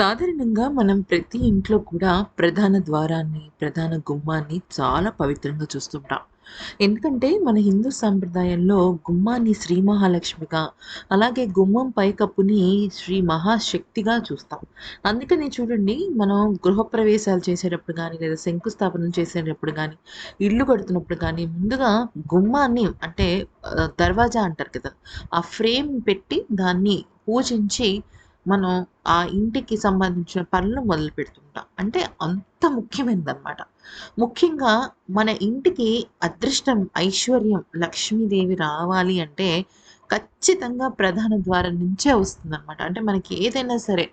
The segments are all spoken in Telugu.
సాధారణంగా మనం ప్రతి ఇంట్లో కూడా ప్రధాన ద్వారాన్ని, ప్రధాన గుమ్మాన్ని చాలా పవిత్రంగా చూస్తుంటాం. ఎందుకంటే మన హిందూ సాంప్రదాయంలో గుమ్మాన్ని శ్రీ మహాలక్ష్మిగా, అలాగే గుమ్మం పైకప్పుని శ్రీ మహాశక్తిగా చూస్తాం. అందుకని చూడండి మనం గృహప్రవేశాలు చేసేటప్పుడు కానీ లేదా శంకుస్థాపన చేసేటప్పుడు కానీ ఇల్లు కడుతున్నప్పుడు కానీ ముందుగా గుమ్మాన్ని అంటే దర్వాజా అంటారు కదా! ఆ ఫ్రేమ్ పెట్టి దాన్ని పూజించి మనం ఆ ఇంటికి సంబంధించిన పనులు మొదలు పెడుతుంటాం అంటే అంత ముఖ్యమైనదనమాట. ముఖ్యంగా మన ఇంటికి అదృష్టం, ఐశ్వర్యం, లక్ష్మీదేవి రావాలి అంటే ఖచ్చితంగా ప్రధాన ద్వారం నుంచే వస్తుందన్నమాట అంటే మనకి ఏదైనా సరే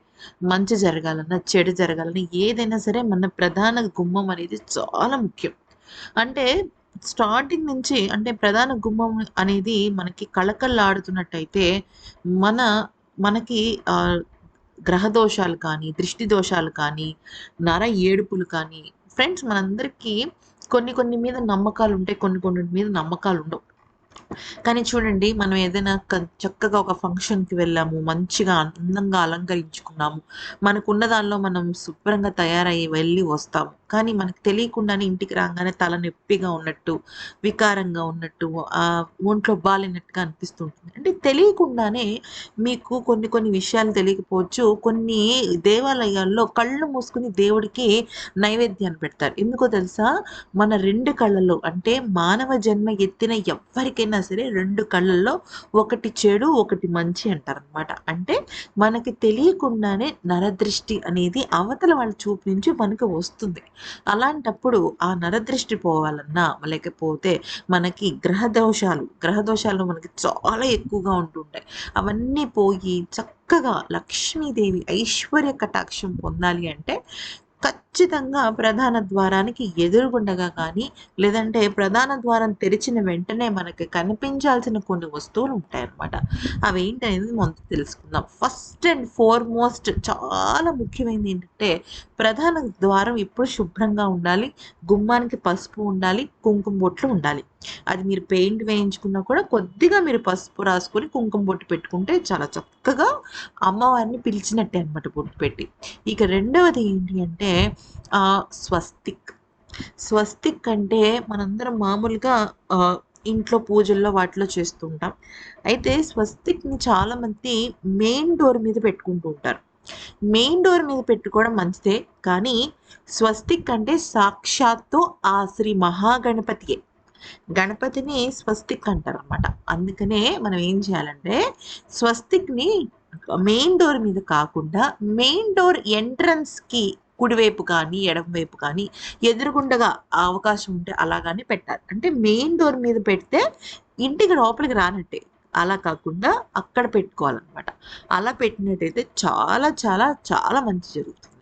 మంచి జరగాలన్నా, చెడు జరగాలన్నా ఏదైనా సరే మన ప్రధాన గుమ్మం అనేది చాలా ముఖ్యం. అంటే స్టార్టింగ్ నుంచి అంటే ప్రధాన గుమ్మం అనేది మనకి కళకళలాడుతున్నట్టయితే మన మనకి గ్రహ దోషాలు కానీ, దృష్టి దోషాలు కానీ, నర ఏడుపులు కానీ ఫ్రెండ్స్ మనందరికీ కొన్ని కొన్ని మీద నమ్మకాలు ఉంటాయి కొన్ని కొన్ని మీద నమ్మకాలు ఉండవు కానీ చూడండి మనం ఏదైనా చక్కగా ఒక ఫంక్షన్‌కి వెళ్ళాము. మంచిగా అందంగా అలంకరించుకున్నాము. మనకున్న దానిలో మనం శుభ్రంగా తయారయ్యి వెళ్ళి వస్తాము. కానీ మనకు తెలియకుండానే ఇంటికి రాగానే తల నొప్పిగా ఉన్నట్టు, వికారంగా ఉన్నట్టు, ఒంట్లో బాలేనట్టుగా అనిపిస్తుంటుంది అంటే తెలియకుండానే మీకు కొన్ని కొన్ని విషయాలు తెలియకపోవచ్చు. కొన్ని దేవాలయాల్లో కళ్ళు మూసుకొని దేవుడికి నైవేద్యాన్ని పెడతారు. ఎందుకో తెలుసా? మన రెండు కళ్ళల్లో అంటే మానవ జన్మ ఎత్తిన ఏదైనా సరే రెండు కళ్ళల్లో ఒకటి చెడు, ఒకటి మంచి అంటారనమాట. అంటే మనకి తెలియకుండానే నరదృష్టి అనేది అవతల వాళ్ళ చూపు నుంచి మనకు వస్తుంది. అలాంటప్పుడు ఆ నరదృష్టి పోవాలన్నా, లేకపోతే మనకి గ్రహ దోషాలు, గ్రహ దోషాలు మనకి చాలా ఎక్కువగా ఉంటుంటాయి. అవన్నీ పోయి చక్కగా లక్ష్మీదేవి ఐశ్వర్య కటాక్షం పొందాలి అంటే ఖచ్చితంగా ప్రధాన ద్వారానికి ఎదురుగుండగా కానీ, లేదంటే ప్రధాన ద్వారం తెరిచిన వెంటనే మనకి కనిపించాల్సిన కొన్ని వస్తువులు ఉంటాయన్నమాట. అవేంటనేది మనం తెలుసుకుందాం. ఫస్ట్ అండ్ ఫార్‌మోస్ట్ చాలా ముఖ్యమైనది ఏంటంటే ప్రధాన ద్వారం ఎప్పుడు శుభ్రంగా ఉండాలి. గుమ్మానికి పసుపు ఉండాలి. కుంకుమ బొట్లు ఉండాలి. అది మీరు పెయింట్ వేయించుకున్నా కూడా కొద్దిగా మీరు పసుపు రాసుకొని కుంకుమ బొట్టు పెట్టుకుంటే చాలా చక్కగా అమ్మవారిని పిలిచినట్టే అనమాట బొట్టు పెట్టి. ఇక రెండవది ఏంటి అంటే అంటే స్వస్తిక్. స్వస్తిక్ అంటే మనందరం మామూలుగా ఇంట్లో పూజల్లో వాటిలో చేస్తుంటాం అయితే స్వస్తిక్‌ని చాలామంది మెయిన్ డోర్ మీద పెట్టుకుంటూ ఉంటారు. మెయిన్ డోర్ మీద పెట్టుకోవడం మంచిదే. కానీ స్వస్తిక్ అంటే సాక్షాత్తు ఆ శ్రీ మహాగణపతియే. గణపతిని స్వస్తిక్ అంటారు అనమాట అందుకనే మనం ఏం చేయాలంటే స్వస్తిక్‌ని మెయిన్ డోర్ మీద కాకుండా మెయిన్ డోర్ ఎంట్రన్స్‌కి కుడివైపు కానీ, ఎడమ వైపు కానీ ఎదురుగుండగా అవకాశం ఉంటే అలాగానే పెట్టాలి. అంటే మెయిన్ డోర్ మీద పెడితే ఇంటికి లోపలికి రానట్టే. అలా కాకుండా అక్కడ పెట్టుకోవాలన్నమాట అలా పెట్టినట్టయితే చాలా చాలా చాలా మంచి జరుగుతుంది.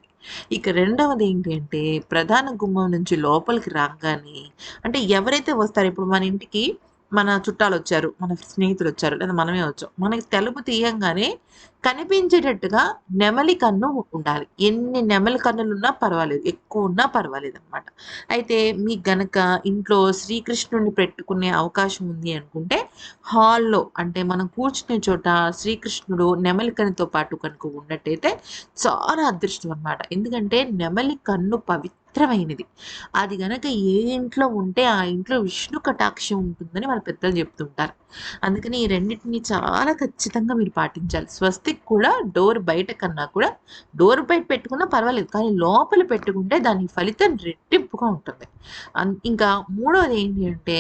ఇక రెండవది ఏంటి అంటే ప్రధాన గుమ్మం నుంచి లోపలికి రాగానే అంటే ఎవరైతే వస్తారో ఇప్పుడు మన ఇంటికి మన చుట్టాలు వచ్చారు మన స్నేహితులు వచ్చారు లేదా మనమే వచ్చాం. మనకి తలుపు తీయంగానే కనిపించేటట్టుగా నెమలి కన్ను ఉండాలి. ఎన్ని నెమలి కన్నులు ఉన్నా పర్వాలేదు. ఎక్కువ ఉన్నా పర్వాలేదు అనమాట అయితే మీకు గనక ఇంట్లో శ్రీకృష్ణుడిని పెట్టుకునే అవకాశం ఉంది అనుకుంటే హాల్‌లో అంటే మనం కూర్చునే చోట శ్రీకృష్ణుడు నెమలి కన్నుతో పాటు కనుక ఉన్నట్టయితే చాలా అదృష్టం అనమాట. ఎందుకంటే నెమలి కన్ను పవిత్రమైనది. అది గనక ఏ ఇంట్లో ఉంటే ఆ ఇంట్లో విష్ణు కటాక్షం ఉంటుందని మన పెద్దలు చెప్తుంటారు. అందుకని ఈ రెండింటిని చాలా ఖచ్చితంగా మీరు పాటించాలి. స్వస్తిక్ కూడా డోర్ బయట కన్నా కూడా డోర్ బయట పెట్టుకున్నా పర్వాలేదు. కానీ లోపల పెట్టుకుంటే దాని ఫలితం రెట్టింపుగా ఉంటుంది. ఇంకా మూడోది ఏంటి అంటే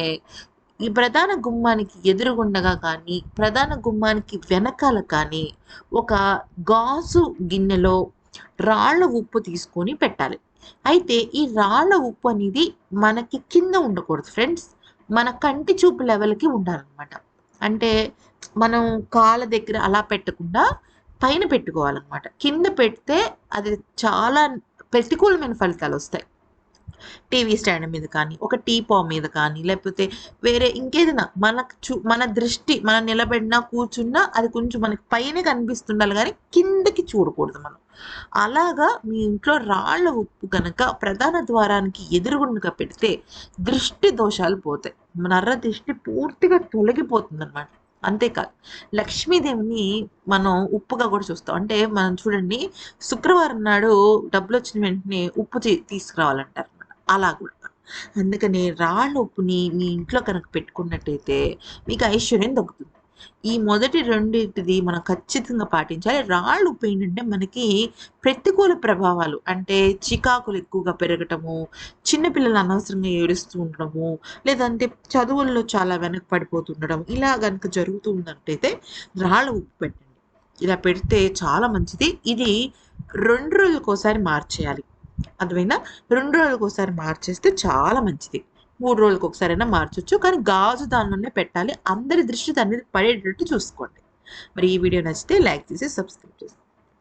ఈ ప్రధాన గుమ్మానికి ఎదురుగుండగా కానీ, ప్రధాన గుమ్మానికి వెనకాల కానీ ఒక గాజు గిన్నెలో రాళ్ళ ఉప్పు తీసుకొని పెట్టాలి. అయితే ఈ రాళ్ళ ఉప్పు అనేది మనకి కింద ఉండకూడదు ఫ్రెండ్స్. మన కంటి చూపు లెవెల్‌కి ఉండాలన్నమాట. అంటే మనం కాళ్ళ దగ్గర అలా పెట్టకుండా పైన పెట్టుకోవాలన్నమాట. కింద పెడితే అది చాలా ప్రతికూలమైన ఫలితాలు వస్తాయి. టీవీ స్టాండ్ మీద కానీ, ఒక టీపా మీద కానీ, లేకపోతే వేరే ఇంకేదైనా మనకు చూ మన దృష్టి మనం నిలబడినా, కూర్చున్నా అది కొంచెం మనకి పైనే కనిపిస్తుండాలి కానీ కిందకి చూడకూడదు మనం. అలాగా మీ ఇంట్లో రాళ్ళ ఉప్పు కనుక ప్రధాన ద్వారానికి ఎదురుగుండగా పెడితే దృష్టి దోషాలు పోతాయి. నర్ర దృష్టి పూర్తిగా తొలగిపోతుందనమాట. అంతేకాదు లక్ష్మీదేవిని మనం ఉప్పుగా కూడా చూస్తాం అంటే మనం చూడండి శుక్రవారం నాడు డబ్బులు వచ్చిన వెంటనే ఉప్పు తీసుకురావాలంటారు అలా కూడా. అందుకని రాళ్ళ ఉప్పుని మీ ఇంట్లో కనుక పెట్టుకున్నట్టయితే మీకు ఐశ్వర్యం దక్కుతుంది. ఈ మొదటి రెండింటిది మనం ఖచ్చితంగా పాటించాలి. రాళ్ళ ఉప్పు ఏంటంటే మనకి ప్రతికూల ప్రభావాలు అంటే చికాకులు ఎక్కువగా పెరగటము చిన్నపిల్లలు అనవసరంగా ఏడుస్తూ ఉండడము లేదంటే చదువుల్లో చాలా వెనక్కి పడిపోతుండడం ఇలా కనుక జరుగుతూ ఉన్నట్టయితే రాళ్ళ ఉప్పు పెట్టండి. ఇలా పెడితే చాలా మంచిది. ఇది రెండు రోజులకోసారి మార్చేయాలి. అర్థమైందా? రెండు రోజులకు ఒకసారి మార్చేస్తే చాలా మంచిది. మూడు రోజులకు ఒకసారైనా మార్చొచ్చు కానీ గాజు దానిలోనే పెట్టాలి. అందరి దృష్టి దాని మీద పడేటట్టు చూసుకోండి. మరి ఈ వీడియో నచ్చితే లైక్ చేసి సబ్స్క్రైబ్ చేసుకోండి.